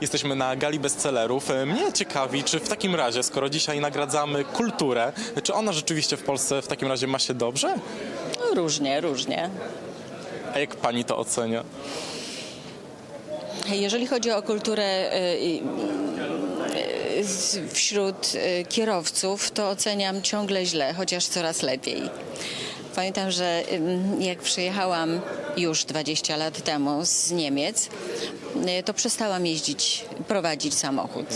Jesteśmy na gali bestsellerów. E, Mnie ciekawi, czy w takim razie, skoro dzisiaj nagradzamy kulturę, czy ona rzeczywiście w Polsce w takim razie ma się dobrze? No, różnie, różnie. A jak pani to ocenia? Jeżeli chodzi o kulturę y, y, z- wśród y, kierowców, to oceniam ciągle źle, chociaż coraz lepiej. Pamiętam, że jak przyjechałam już 20 lat temu z Niemiec, y, to przestałam jeździć, prowadzić samochód,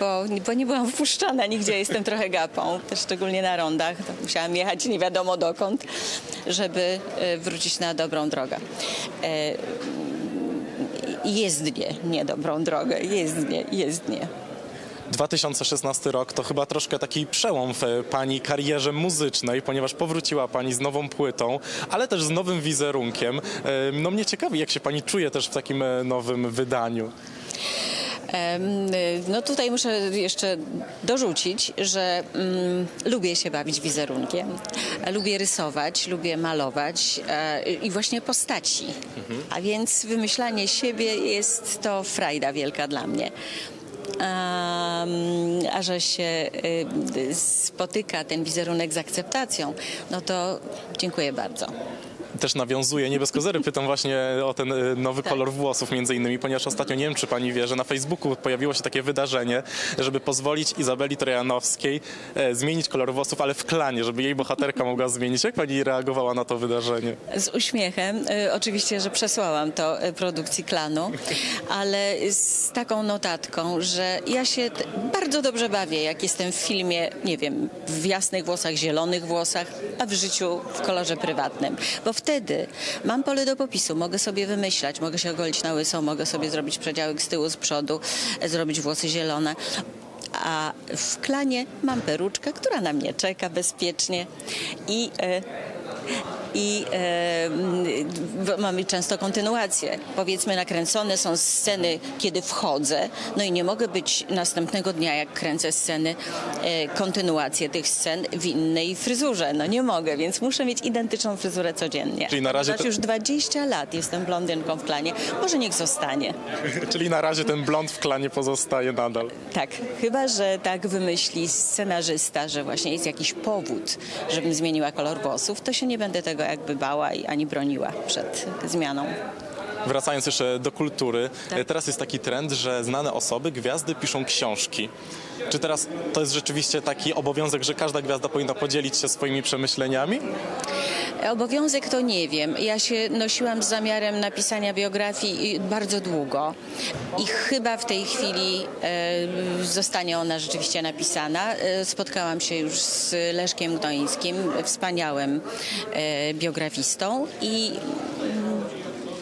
bo, bo nie byłam wpuszczana nigdzie, jestem trochę gapą, też szczególnie na rondach. Musiałam jechać nie wiadomo dokąd, żeby y, wrócić na dobrą drogę. E, jezdnię, nie dobrą drogę, jezdnię, jezdnię. 2016 rok to chyba troszkę taki przełom w e, pani karierze muzycznej, ponieważ powróciła pani z nową płytą, ale też z nowym wizerunkiem. E, No mnie ciekawi, jak się pani czuje też w takim e, nowym wydaniu. Y, No tutaj muszę jeszcze dorzucić, że mm, lubię się bawić wizerunkiem, e, lubię rysować, lubię malować e, i właśnie postaci. A więc wymyślanie siebie jest to frajda wielka dla mnie. A że się y, spotyka ten wizerunek z akceptacją, no to dziękuję bardzo. Też nawiązuje, nie bez kozery pytam właśnie o ten e, nowy Tak. kolor włosów między innymi, ponieważ ostatnio, nie wiem czy pani wie, że na Facebooku pojawiło się takie wydarzenie, żeby pozwolić Izabeli Trojanowskiej e, zmienić kolor włosów, ale w klanie, żeby jej bohaterka mogła zmienić. Jak pani reagowała na to wydarzenie? Z uśmiechem. Y, Oczywiście, że przesłałam to y, produkcji klanu, ale z taką notatką, że ja się bardzo dobrze bawię, jak jestem w filmie, nie wiem, w jasnych włosach, zielonych włosach, a w życiu w kolorze prywatnym. Bo wtedy mam pole do popisu, mogę sobie wymyślać, mogę się ogolić na łyso, mogę sobie zrobić przedziałek z tyłu, z przodu, e, zrobić włosy zielone. A w klanie mam peruczkę, która na mnie czeka bezpiecznie i e, i e, mamy często kontynuacje. Powiedzmy, nakręcone są sceny, kiedy wchodzę, no i nie mogę być następnego dnia, jak kręcę sceny, e, kontynuację tych scen w innej fryzurze. No nie mogę, więc muszę mieć identyczną fryzurę codziennie. Czyli na razie Ponieważ już 20 lat jestem blondynką w klanie. Może niech zostanie. Czyli na razie ten blond w klanie pozostaje nadal. Tak, chyba, że tak wymyśli scenarzysta, że właśnie jest jakiś powód, żebym zmieniła kolor włosów, to się nie będę tego jakby bała i ani broniła przed zmianą. Wracając jeszcze do kultury, Tak. e, teraz jest taki trend, że znane osoby, gwiazdy piszą książki. Czy teraz to jest rzeczywiście taki obowiązek, że każda gwiazda powinna podzielić się swoimi przemyśleniami? Obowiązek to nie wiem. Ja się nosiłam z zamiarem napisania biografii bardzo długo i chyba w tej chwili e, zostanie ona rzeczywiście napisana. E, spotkałam się już z Leszkiem Gnońskim, wspaniałym e, biografistą i mm,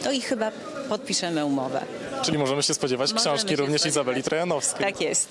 to i chyba podpiszemy umowę. Czyli możemy się spodziewać Możemy książki się również spodziewać. Izabeli Trojanowskiej. Tak jest.